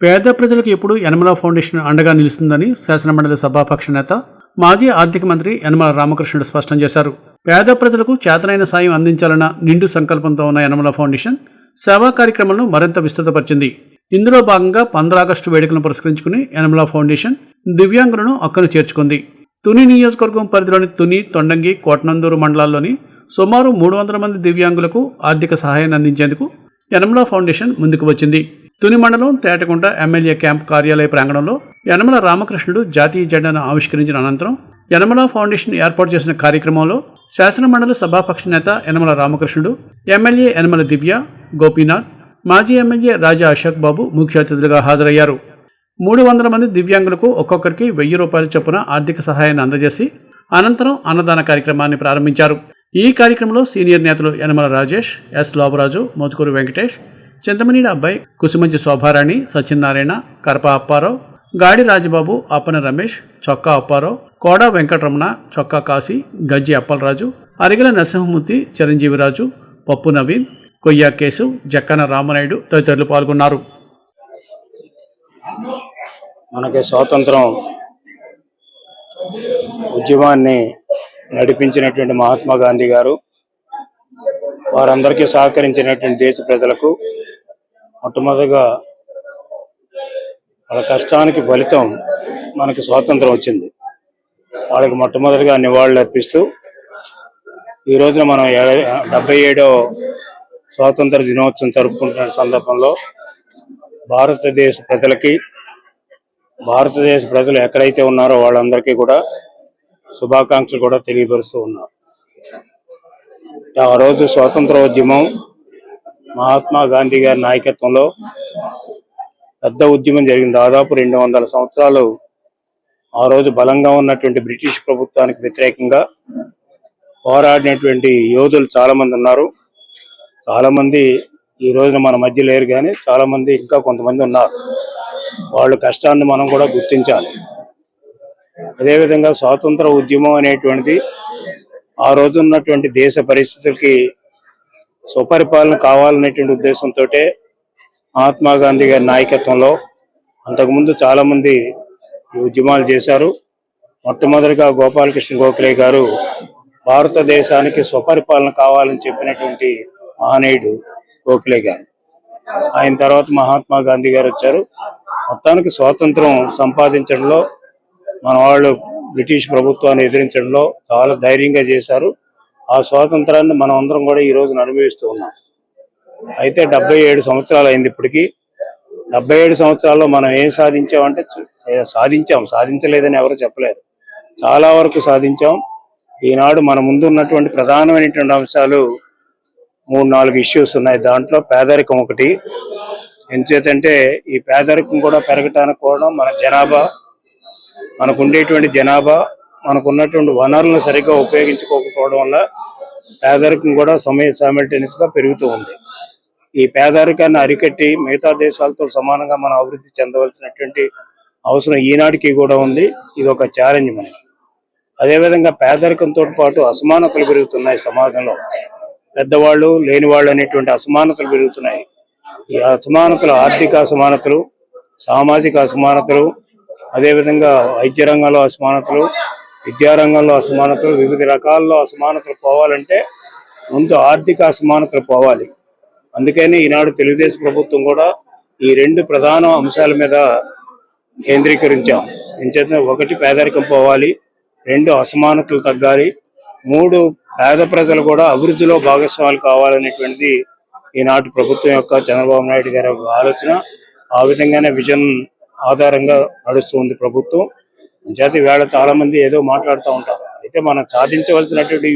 పేద ప్రజలకు ఎప్పుడు యనమల ఫౌండేషన్ అండగా నిలుస్తుందని శాసనమండలి సభాపక్ష నేత మాజీ ఆర్థిక మంత్రి యనమల రామకృష్ణుడు స్పష్టం చేశారు. పేద ప్రజలకు చేతనైన సాయం అందించాలన్న నిండు సంకల్పంతో ఉన్న యనమల ఫౌండేషన్ సేవా కార్యక్రమాలను మరింత విస్తృతపరిచింది. ఇందులో భాగంగా పంద్ర ఆగస్టు వేడుకలను పురస్కరించుకుని యనమల ఫౌండేషన్ దివ్యాంగులను అక్కను చేర్చుకుంది. తుని నియోజకవర్గం పరిధిలోని తుని తొండంగి కోటనందూరు మండలాల్లోని సుమారు మూడు వందల మంది దివ్యాంగులకు ఆర్థిక సహాయాన్ని అందించేందుకు యనమల ఫౌండేషన్ ముందుకు వచ్చింది. తుని మండలం తేటకుంట ఎమ్మెల్యే క్యాంప్ కార్యాలయ ప్రాంగణంలో యనమల రామకృష్ణుడు జాతీయ జెండాను ఆవిష్కరించిన అనంతరం యనమల ఫౌండేషన్ ఏర్పాటు చేసిన కార్యక్రమంలో శాసనమండలి సభాపక్ష నేత యనమల రామకృష్ణుడు ఎమ్మెల్యే యనమల దివ్య గోపీనాథ్ మాజీ ఎమ్మెల్యే రాజా అశోక్ బాబు ముఖ్య అతిథులుగా హాజరయ్యారు. మూడు వందల మంది దివ్యాంగులకు ఒక్కొక్కరికి వెయ్యి రూపాయల చొప్పున ఆర్థిక సహాయాన్ని అందజేసి అనంతరం అన్నదాన కార్యక్రమాన్ని ప్రారంభించారు. ఈ కార్యక్రమంలో సీనియర్ నేతలు యనమల రాజేష్ ఎస్. లోబరాజు మోతుకూరు వెంకటేష్ చింతమనీడి అబ్బాయి కుసుమంచి శోభారాణి సత్యనారాయణ కరప అప్పారావు గాడి రాజబాబు అప్పన రమేష్ చొక్కా అప్పారావు కోడ వెంకటరమణ చొక్కా కాశీ గజ్జి అప్పలరాజు అరిగల నరసింహమూర్తి చిరంజీవిరాజు పప్పు నవీన్ కొయ్యా కేసు జక్కన రామనాయుడు తదితరులు పాల్గొన్నారు. మనకి స్వాతంత్రం ఉద్యమాన్ని నడిపించినటువంటి మహాత్మా గాంధీ గారు వారందరికీ సహకరించినటువంటి దేశ ప్రజలకు మొట్టమొదటిగా వాళ్ళ కష్టానికి ఫలితం మనకి స్వాతంత్రం వచ్చింది. వాళ్ళకి మొట్టమొదటిగా నివాళులు అర్పిస్తూ ఈ రోజున మనం ఏ- డెబ్బై ఏడో స్వాతంత్ర దినోత్సవం జరుపుకుంటున్న సందర్భంలో భారతదేశ ప్రజలకి భారతదేశ ప్రజలు ఎక్కడైతే ఉన్నారో వాళ్ళందరికీ కూడా శుభాకాంక్షలు కూడా తెలియపరుస్తూ ఉన్నారు ఆ రోజు స్వాతంత్రోద్యమం మహాత్మా గాంధీ గారి నాయకత్వంలో పెద్ద ఉద్యమం జరిగింది. దాదాపు రెండు వందల సంవత్సరాలు ఆ రోజు బలంగా ఉన్నటువంటి బ్రిటిష్ ప్రభుత్వానికి వ్యతిరేకంగా పోరాడినటువంటి యోధులు చాలా మంది ఉన్నారు. చాలామంది ఈ రోజున మన మధ్య లేరు కానీ చాలా మంది ఇంకా కొంతమంది ఉన్నారు. వాళ్ళ కష్టాన్ని మనం కూడా గుర్తించాలి. అదేవిధంగా స్వాతంత్ర ఉద్యమం అనేటువంటిది ఆ రోజు ఉన్నటువంటి దేశ పరిస్థితులకి సుపరిపాలన కావాలనేటువంటి ఉద్దేశంతో మహాత్మా గాంధీ గారి నాయకత్వంలో అంతకుముందు చాలా మంది ఈ ఉద్యమాలు చేశారు. మొట్టమొదటిగా గోపాలకృష్ణ గోఖలే గారు భారతదేశానికి స్వపరిపాలన కావాలని చెప్పినటువంటి మహనీయుడు గోఖలే గారు. ఆయన తర్వాత మహాత్మా గాంధీ గారు వచ్చారు. మొత్తానికి స్వాతంత్రం సంపాదించడంలో మన వాళ్ళు బ్రిటిష్ ప్రభుత్వాన్ని ఎదిరించడంలో చాలా ధైర్యంగా చేశారు. ఆ స్వాతంత్రాన్ని మనం అందరం కూడా ఈ రోజున అనుభవిస్తూ ఉన్నాం. అయితే డెబ్బై ఏడు సంవత్సరాలు అయింది ఇప్పటికీ. డెబ్బై ఏడు సంవత్సరాల్లో మనం ఏం సాధించామంటే సాధించాం. సాధించలేదని ఎవరు చెప్పలేరు చాలా వరకు సాధించాం. ఈనాడు మన ముందు ఉన్నటువంటి ప్రధానమైనటువంటి అంశాలు మూడు నాలుగు ఇష్యూస్ ఉన్నాయి. దాంట్లో పేదరికం ఒకటి. ఎంచేతంటే ఈ పేదరికం కూడా పెరగటానికి కూడా మన జనాభా మనకు ఉండేటువంటి జనాభా మనకు ఉన్నటువంటి వనరులను సరిగ్గా ఉపయోగించుకోకపోవడం వల్ల పేదరికం కూడా సమయ సైమల్టేనియస్గా పెరుగుతూ ఉంది. ఈ పేదరికాన్ని అరికట్టి మిగతా దేశాలతో సమానంగా మనం అభివృద్ధి చెందవలసినటువంటి అవసరం ఈనాటికి కూడా ఉంది. ఇది ఒక ఛాలెంజ్ మనకి. అదేవిధంగా పేదరికంతో పాటు అసమానతలు పెరుగుతున్నాయి సమాజంలో. పెద్దవాళ్ళు లేని వాళ్ళు అనేటువంటి అసమానతలు పెరుగుతున్నాయి. ఈ అసమానతలు ఆర్థిక అసమానతలు సామాజిక అసమానతలు అదేవిధంగా వైద్య రంగంలో అసమానతలు విద్యారంగంలో అసమానతలు వివిధ రకాల్లో అసమానతలు పోవాలంటే ముందు ఆర్థిక అసమానతలు పోవాలి. అందుకని ఈనాడు తెలుగుదేశం ప్రభుత్వం కూడా ఈ రెండు ప్రధాన అంశాల మీద కేంద్రీకరించాం. ఎంచేత ఒకటి పేదరికం పోవాలి రెండు అసమానతలు తగ్గాలి మూడు పేద ప్రజలు కూడా అభివృద్ధిలో భాగస్వాములు కావాలనేటువంటిది ఈనాటి ప్రభుత్వం యొక్క చంద్రబాబు నాయుడు గారి ఆలోచన. ఆ విధంగానే విజన్ ఆధారంగా నడుస్తుంది ప్రభుత్వం. చేత వేళ చాలా మంది ఏదో మాట్లాడుతూ ఉంటారు. అయితే మనం సాధించవలసినటువంటి